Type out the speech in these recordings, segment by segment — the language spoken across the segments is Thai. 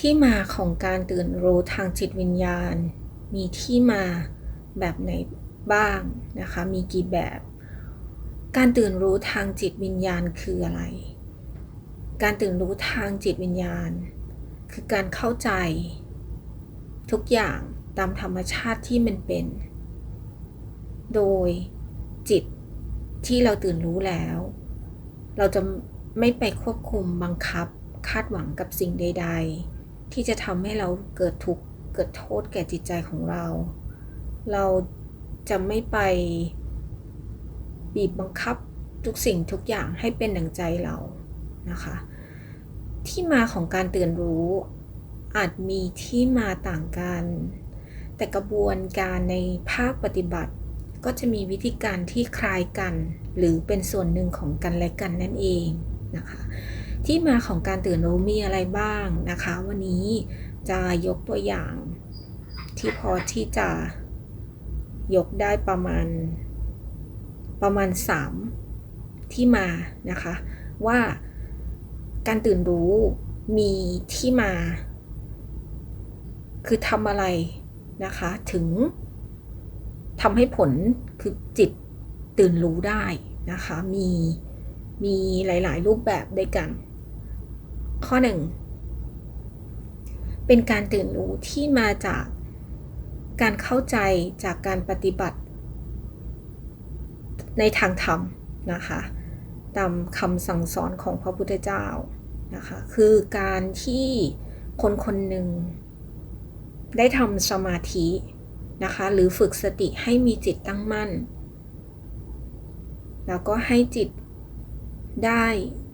ที่มาของการตื่นรู้ทางจิตวิญญาณ มีที่มาแบบไหนบ้างนะคะ มีกี่แบบ การตื่นรู้ทางจิตวิญญาณคืออะไร การตื่นรู้ทางจิตวิญญาณ คือการเข้าใจ ทุกอย่างตามธรรมชาติที่มันเป็น โดยจิตที่เราตื่นรู้แล้ว เราจะไม่ไปควบคุมบังคับคาดหวังกับสิ่งใด ๆ ที่จะทำให้เราเกิดทุกข์เกิดโทษแก่จิตใจของเรา เราจะไม่ไปบีบบังคับทุกสิ่งทุกอย่างให้เป็นดังใจเรานะคะ ที่มาของการตื่นรู้อาจมีที่มาต่างกัน แต่กระบวนการในภาคปฏิบัติ ก็จะมีวิธีการที่คล้ายกัน หรือเป็นส่วนหนึ่งของกันและกันนั่นเองนะคะ ที่มาของการตื่นรู้มีอะไรบ้างนะคะ วันนี้จะยกตัวอย่างที่พอที่จะยกได้ประมาณประมาณ 3 ที่มานะคะ ว่าการตื่นรู้มีที่มา คือทำอะไรนะคะ ถึงทำให้ผลคือจิตตื่นรู้ได้นะคะ มีมีหลาย ๆ รูปแบบด้วยกัน ข้อหนึ่งเป็นการตื่นรู้ที่มาจากการเข้าใจจากการปฏิบัติ ในทางธรรมนะคะตามคำสั่งสอนของพระพุทธเจ้านะคะคือการที่คนคนหนึ่งได้ทำสมาธินะคะหรือฝึกสติให้มีจิตตั้งมั่น แล้วก็ให้จิตได้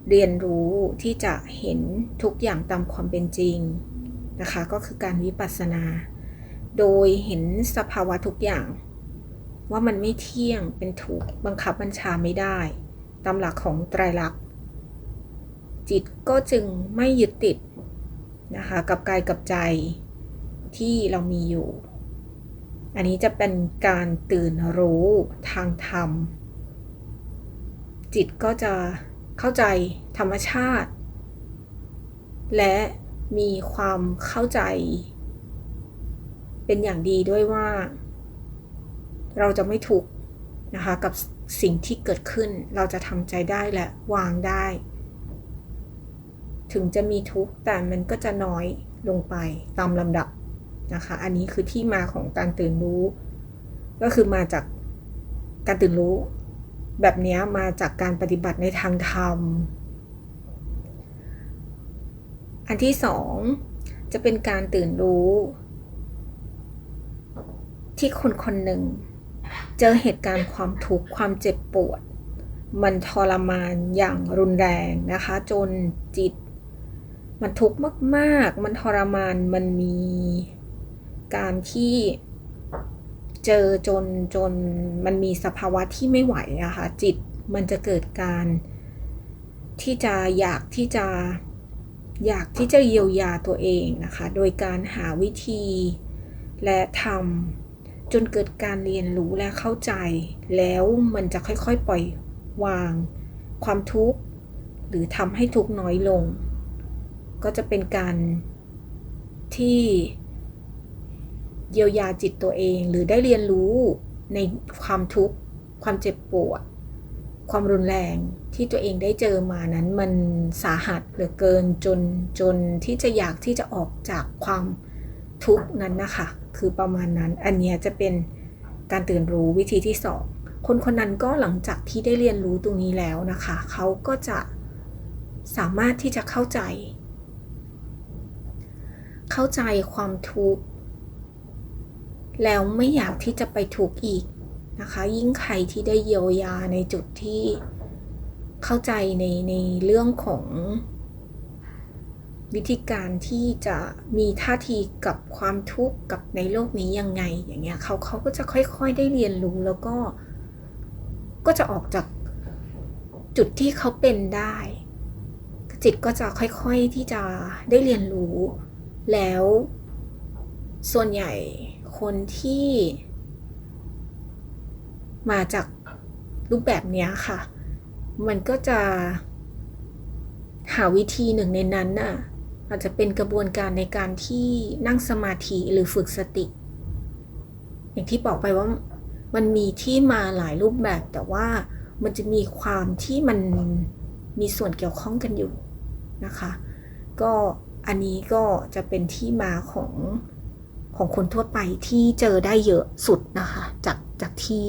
เรียนรู้ที่จะเห็นทุกอย่างตามความเป็นจริงนะคะ ก็คือการวิปัสสนา โดยเห็นสภาวะทุกอย่าง ว่ามันไม่เที่ยงเป็นถูกบังคับบัญชาไม่ได้ตามหลักของไตรลักษณ์จิตก็จึงไม่ยึดติดนะคะกับกายกับใจที่เรามีอยู่ อันนี้จะเป็นการตื่นรู้ทางธรรม จิตก็จะ เข้าใจธรรมชาติ และมีความเข้าใจ เป็นอย่างดีด้วยว่า เราจะไม่ถูกนะคะกับสิ่งที่เกิดขึ้นเราจะทำใจได้และวางได้ ถึงจะมีทุกข์แต่มันก็จะน้อยลงไปตามลำดับนะคะ อันนี้คือที่มาของการตื่นรู้ ก็คือมาจากการตื่นรู้ แบบนี้มาจากการปฏิบัติในทางธรรม อันที่สองจะเป็นการตื่นรู้ ที่คนคนหนึ่ง เจอเหตุการณ์ความทุกข์ความเจ็บปวด มันทรมานอย่างรุนแรงนะคะ จนจิต มันทุกข์มาก ๆ มันทรมานมันมีการที่ เจอจนจนมันมีสภาวะที่ไม่ไหวอะคะ่ะจิตมันจะเกิดการที่จะอยากที่จะอยากที่จะเยียวยาตัวเองนะคะ โดยการหาวิธีและทำจนเกิดการเรียนรู้และเข้าใจ แล้วมันจะค่อยๆปล่อยวางความทุกข์ หรือทำให้ทุกข์น้อยลง ก็จะเป็นการที่ เยียวยาจิตตัวเอง หรือได้เรียนรู้ในความทุกข์ความเจ็บปวด ความรุนแรงที่ตัวเองได้เจอมานั้นมันสาหัสเหลือเกินจนจนที่จะอยากที่จะออกจากความทุกข์นั้นนะคะ คือประมาณนั้นอันนี้จะเป็นการตื่นรู้วิธีที่สองคนคนนั้นก็หลังจากที่ได้เรียนรู้ตรงนี้แล้วนะคะ เขาก็จะสามารถที่จะเข้าใจ เข้าใจความทุกข์ แล้วไม่อยากที่จะไปถูกอีกนะคะ ยิ่งใครที่ได้เยียวยาในจุดที่เข้าใจในในเรื่องของวิธีการที่จะมีท่าทีกับความทุกข์กับในโลกนี้ยังไงอย่างเงี้ยเขาเขาก็จะค่อยๆได้เรียนรู้แล้วก็ ก็จะออกจากจุดที่เขาเป็นได้ จิตก็จะค่อยๆที่จะได้เรียนรู้ แล้วส่วนใหญ่ คนที่มาจากรูปแบบนี้ค่ะ มันก็จะหาวิธีหนึ่งในนั้นน่ะอาจจะเป็นกระบวนการในการที่นั่งสมาธิหรือฝึกสติ อย่างที่บอกไปว่ามันมีที่มาหลายรูปแบบ แต่ว่ามันจะมีความที่มันมีส่วนเกี่ยวข้องกันอยู่นะคะ ก็อันนี้ก็จะเป็นที่มาของ ของคนทั่วไปที่เจอได้เยอะสุดนะคะ จากจากที่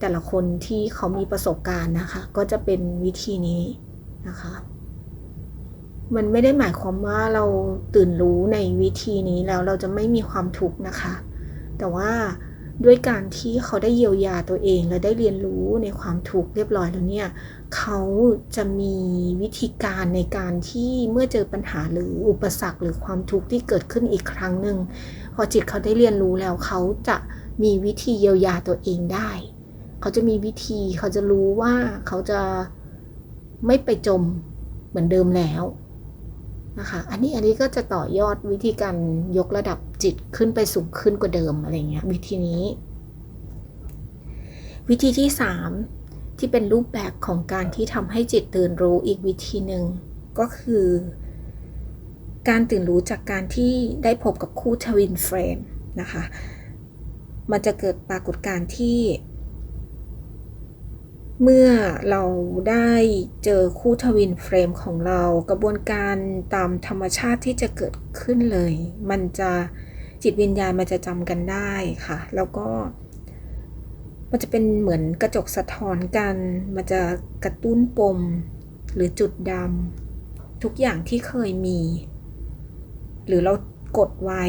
แต่ละคนที่เขามีประสบการณ์นะคะ ก็จะเป็นวิธีนี้นะคะ มันไม่ได้หมายความว่าเราตื่นรู้ในวิธีนี้แล้วเราจะไม่มีความทุกข์นะคะ แต่ว่า ด้วยการที่เขาได้เยียวยาตัวเองและได้เรียนรู้ในความทุกข์เรียบร้อยแล้วเนี่ยเขาจะมีวิธีการในการที่เมื่อเจอปัญหาหรืออุปสรรคหรือความทุกข์ที่เกิดขึ้นอีกครั้งหนึ่งพอจิตเขาได้เรียนรู้แล้วเขาจะมีวิธีเยียวยาตัวเองได้ เขาจะมีวิธีเขาจะรู้ว่าเขาจะไม่ไปจมเหมือนเดิมแล้ว นะคะอันนี้อันนี้ก็จะต่อยอดวิธีการยกระดับจิตขึ้นไปสูงขึ้นกว่าเดิมอะไรเงี้ยวิธีนี้ วิธีที่ 3 ที่เป็นรูปแบบของการที่ทำให้จิตตื่นรู้อีกวิธีหนึ่งก็คือ การตื่นรู้จากการที่ได้พบกับคู่ทวินเฟรมนะคะ มันจะเกิดปรากฏการณ์ที่ เมื่อเราได้เจอคู่ทวินเฟรมของเรากระบวนการตามธรรมชาติที่จะเกิดขึ้นเลย มันจะจิตวิญญาณมันจะจำกันได้ค่ะ แล้วก็ มันจะเป็นเหมือนกระจกสะท้อนกัน มันจะกระตุ้นปมหรือจุดดำทุกอย่างที่เคยมี หรือเรากดไว้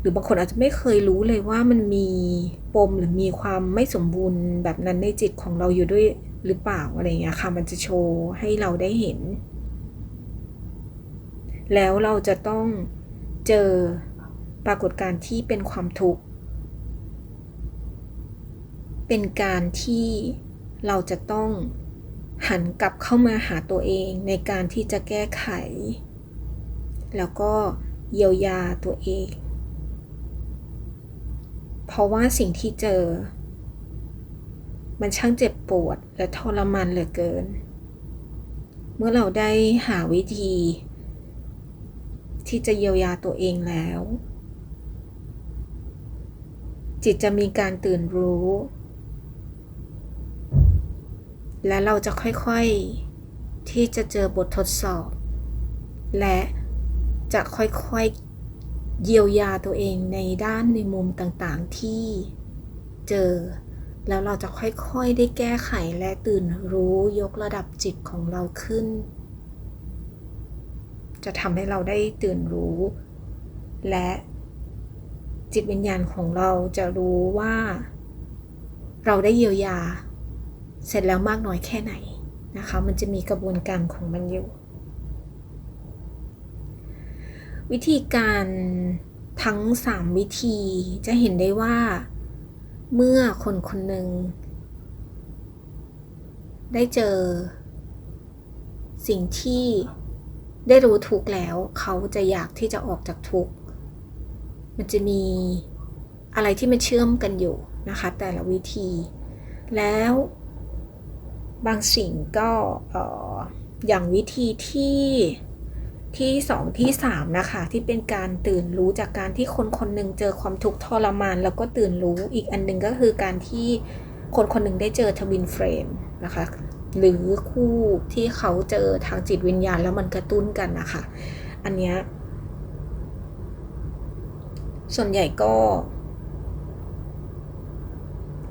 หรือบางคนอาจจะไม่เคยรู้เลยว่ามันมีปมหรือมีความไม่สมบูรณ์แบบนั้นในจิตของเราอยู่ด้วยหรือเปล่าอะไรเงี้ยค่ะ มันจะโชว์ให้เราได้เห็น แล้วเราจะต้องเจอปรากฏการณ์ที่เป็นความทุกข์ เป็นการที่เราจะต้องหันกลับเข้ามาหาตัวเองในการที่จะแก้ไข แล้วก็เยียวยาตัวเอง เพราะว่าสิ่งที่เจอ มันช่างเจ็บปวดและทรมานเหลือเกิน เมื่อเราได้หาวิธี ที่จะเยียวยาตัวเองแล้ว จิตจะมีการตื่นรู้ และเราจะค่อยๆ ที่จะเจอบททดสอบ และจะค่อยๆ เยียวยาตัวเองในด้านในมุมต่างๆที่เจอ แล้วเราจะค่อยๆได้แก้ไขและตื่นรู้ยกระดับจิตของเราขึ้น จะทำให้เราได้ตื่นรู้ และจิตวิญญาณของเราจะรู้ว่า เราได้เยียวยา เสร็จแล้วมากน้อยแค่ไหนนะคะ มันจะมีกระบวนการของมันอยู่ วิธีการทั้ง 3 วิธีจะเห็นได้ว่า เมื่อคนคนหนึ่ง ได้เจอ สิ่งที่ได้รู้ทุกแล้ว เขาจะอยากที่จะออกจากทุกมันจะมีอะไรที่มันเชื่อมกันอยู่นะคะ แต่ละวิธี แล้วบางสิ่งก็อย่างวิธีที่ ที่สองที่สามนะคะ ที่เป็นการตื่นรู้จากการที่คนคนหนึ่งเจอความทุกข์ทรมาน แล้วก็ตื่นรู้อีกอันหนึ่งก็คือการที่คนคนหนึ่งได้เจอทวินเฟรมนะคะ หรือคู่ที่เขาเจอทางจิตวิญญาณแล้วมันกระตุ้นกันนะคะ อันเนี้ยส่วนใหญ่ก็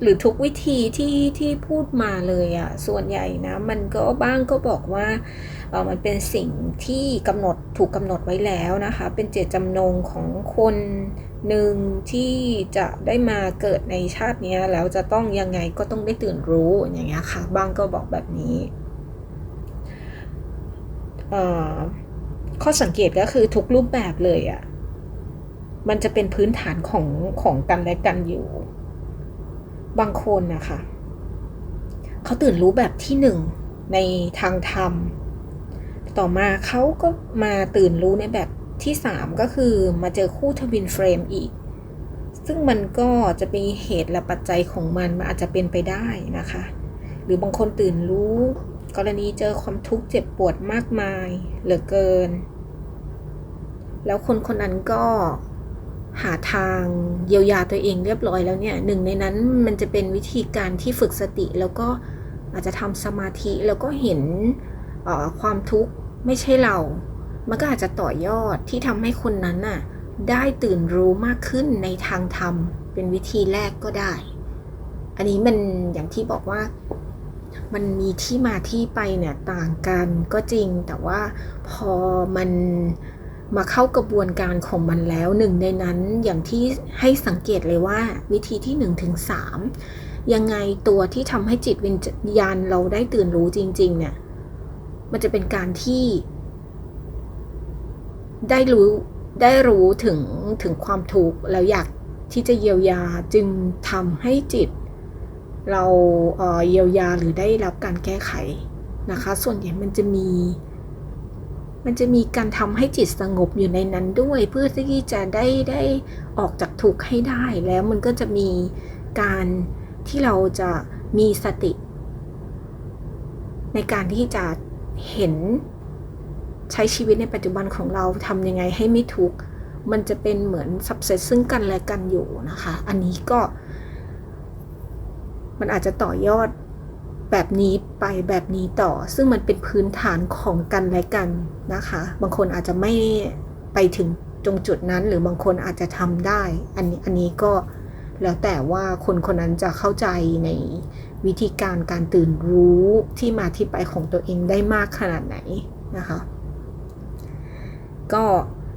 หรือทุกวิธีที่ที่พูดมาเลยอะส่วนใหญ่นะ มันก็บ้างก็บอกว่าเออมันเป็นสิ่งที่กำหนดถูกกำหนดไว้แล้วนะคะ เป็นเจตจำนงของคนหนึ่งที่จะได้มาเกิดในชาตินี้แล้วจะต้องยังไงก็ต้องได้ตื่นรู้อย่างเงี้ยค่ะบ้างก็บอกแบบนี้ข้อสังเกตก็คือทุกรูปแบบเลยอะมันจะเป็นพื้นฐานของของกันและกันอยู่ บางคนนะคะเขาตื่นรู้แบบที่หนึ่งในทางธรรม ต่อมาเขาก็มาตื่นรู้ในแบบที่สามก็คือมาเจอคู่ทวินเฟรมอีก ซึ่งมันก็จะมีเหตุและปัจจัยของมันมันอาจจะเป็นไปได้นะคะ หรือบางคนตื่นรู้ กรณีเจอความทุกข์เจ็บปวดมากมายเหลือเกิน แล้วคนคนนั้นก็ หาทางเยียวยาตัวเองเรียบร้อยแล้วเนี่ยหนึ่งในนั้นมันจะเป็นวิธีการที่ฝึกสติ แล้วก็อาจจะทำสมาธิแล้วก็เห็นความทุกข์ไม่ใช่เรา มันก็อาจจะต่อยอดที่ทำให้คนนั้นน่ะได้ตื่นรู้มากขึ้นในทางธรรม เป็นวิธีแรกก็ได้ อันนี้มันอย่างที่บอกว่ามันมีที่มาที่ไปเนี่ยต่างกันก็จริง แต่ว่าพอมัน มาเข้ากระบวนการของมันแล้วหนึ่งในนั้นอย่างที่ให้สังเกตเลยว่าวิธีที่1นถึงสยังไงตัวที่ทำให้จิตวิญญาณเราได้ตื่นรู้จริง ๆ เนี่ย มันจะเป็นการที่ ได้รู้ได้รู้ถึงถึงความทุกข์แล้วอยากที่จะเยียวยาจึงทำให้จิต เราเออเยียวยาหรือได้รับการแก้ไขนะคะ ส่วนใหญ่มันจะมี มันจะมีการทำให้จิตสงบอยู่ในนั้นด้วย เพื่อที่จะได้ได้ออกจากทุกข์ให้ได้ แล้วมันก็จะมีการที่เราจะมีสติ ในการที่จะเห็นใช้ชีวิตในปัจจุบันของเราทำยังไงให้ไม่ทุกข์มันจะเป็นเหมือนสับเซตซึ่งกันและกันอยู่นะคะ อันนี้ก็ มันอาจจะต่อยอด แบบนี้ไปแบบนี้ต่อ ซึ่งมันเป็นพื้นฐานของกันและกันนะคะ บางคนอาจจะไม่ไปถึงตรงจุดนั้นหรือบางคนอาจจะทำได้ อันนี้อันนี้ก็แล้วแต่ว่าคนคนนั้นจะเข้าใจในวิธีการการตื่นรู้ที่มาที่ไปของตัวเองได้มากขนาดไหนนะคะ ก็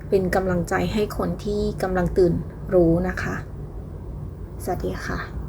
เป็นกำลังใจให้คนที่กำลังตื่นรู้นะคะ สวัสดีค่ะ